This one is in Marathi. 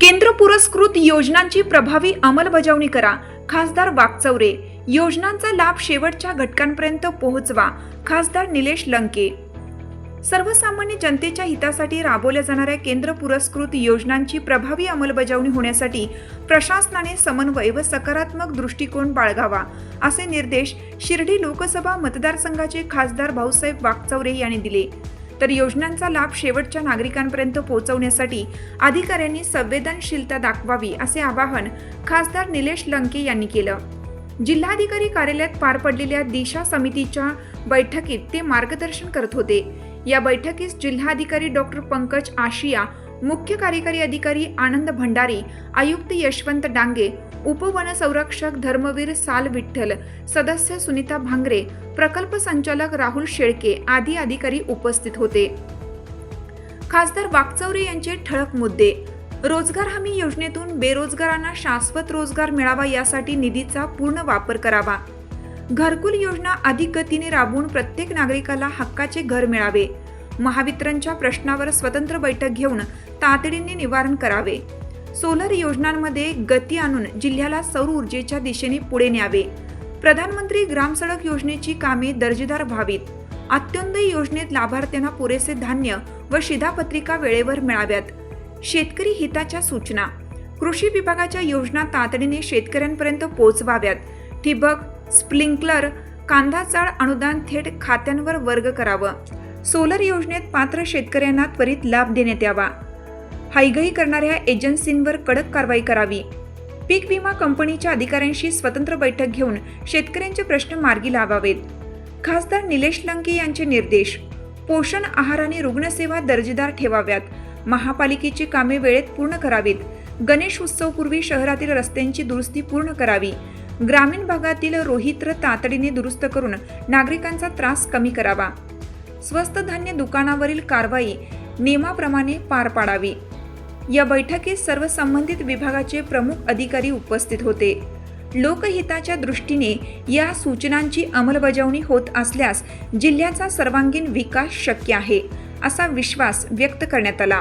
केंद्र पुरस्कृत योजनांची प्रभावी अंमलबजावणी करा. खासदार वागचौरे योजनांचा लाभ शेवटच्या घटकांपर्यंत पोहोचवा. खासदार निलेश लंके. सर्वसामान्य जनतेच्या हितासाठी राबवल्या जाणाऱ्या केंद्र पुरस्कृत योजनांची प्रभावी अंमलबजावणी होण्यासाठी प्रशासनाने समन्वय व सकारात्मक दृष्टिकोन बाळगावा असे निर्देश शिर्डी लोकसभा मतदारसंघाचे खासदार भाऊसाहेब वागचौरे यांनी दिले. तर योजनांचा लाभ शेवटच्या नागरिकांपर्यंत पोहोचवण्यासाठी अधिकाऱ्यांनी संवेदनशीलता दाखवावी असे आवाहन खासदार निलेश लंके यांनी केलं. जिल्हाधिकारी कार्यालयात पार पडलेल्या दिशा समितीच्या बैठकीत ते मार्गदर्शन करत होते. या बैठकीस जिल्हाधिकारी डॉक्टर पंकज आशिया मुख्य कार्यकारी अधिकारी आनंद भंडारी आयुक्त यशवंत डांगे उपवनसंरक्षक धर्मवीर साल विठ्ठल सदस्य सुनीता भांगरे प्रकल्प संचालक राहुल शेळके आदी अधिकारी उपस्थित होते. खासदार वाकचौरे यांचे ठळक मुद्दे. रोजगार हमी योजनेतून बेरोजगारांना शाश्वत रोजगार मिळावा यासाठी निधीचा पूर्ण वापर करावा. घरकुल योजना अधिक गतीने राबवून प्रत्येक नागरिकाला हक्काचे घर मिळावे. महावितरणच्या प्रश्नावर स्वतंत्र बैठक घेऊन तातडीने निवारण करावे. सोलर योजनांमध्ये गती आणून जिल्ह्याला सौर ऊर्जेच्या दिशेने पुढे न्यावे. प्रधानमंत्री ग्रामसडक योजनेची कामे दर्जेदार व्हावीत. अत्योदय योजनेत लाभार्थ्यांना पुरेसे धान्य व शिधापत्रिका वेळेवर मिळाव्यात. शेतकरी हिताच्या सूचना. कृषी विभागाच्या योजना तातडीने शेतकऱ्यांपर्यंत पोहोचवाव्यात. ठिबक स्प्रिंकलर कांदा चाळ अनुदान थेट खात्यांवर वर्ग करावं. सोलर योजनेत पात्र शेतकऱ्यांना त्वरित लाभ देण्यात यावा. हायगई करणाऱ्या एजन्सींवर कडक कारवाई करावी. पीक विमा कंपनीच्या अधिकाऱ्यांशी स्वतंत्र बैठक घेऊन शेतकऱ्यांचे प्रश्न मार्गी लावावेत. खासदार निलेश लंके यांचे निर्देश. पोषण आहार आणि रुग्णसेवा दर्जेदार ठेवाव्यात. महापालिकेची कामे वेळेत पूर्ण करावीत. गणेश उत्सवपूर्वी शहरातील रस्त्यांची दुरुस्ती पूर्ण करावी. ग्रामीण भागातील रोहित्र तातडीने दुरुस्त करून नागरिकांचा त्रास कमी करावा. स्वस्त धान्य दुकानावरील कारवाई नियमाप्रमाणे पार पाडावी. या बैठकीत सर्व संबंधित विभागाचे प्रमुख अधिकारी उपस्थित होते. लोकहिताच्या दृष्टीने या सूचनांची अंमलबजावणी होत असल्यास जिल्ह्याचा सर्वांगीण विकास शक्य आहे असा विश्वास व्यक्त करण्यात आला.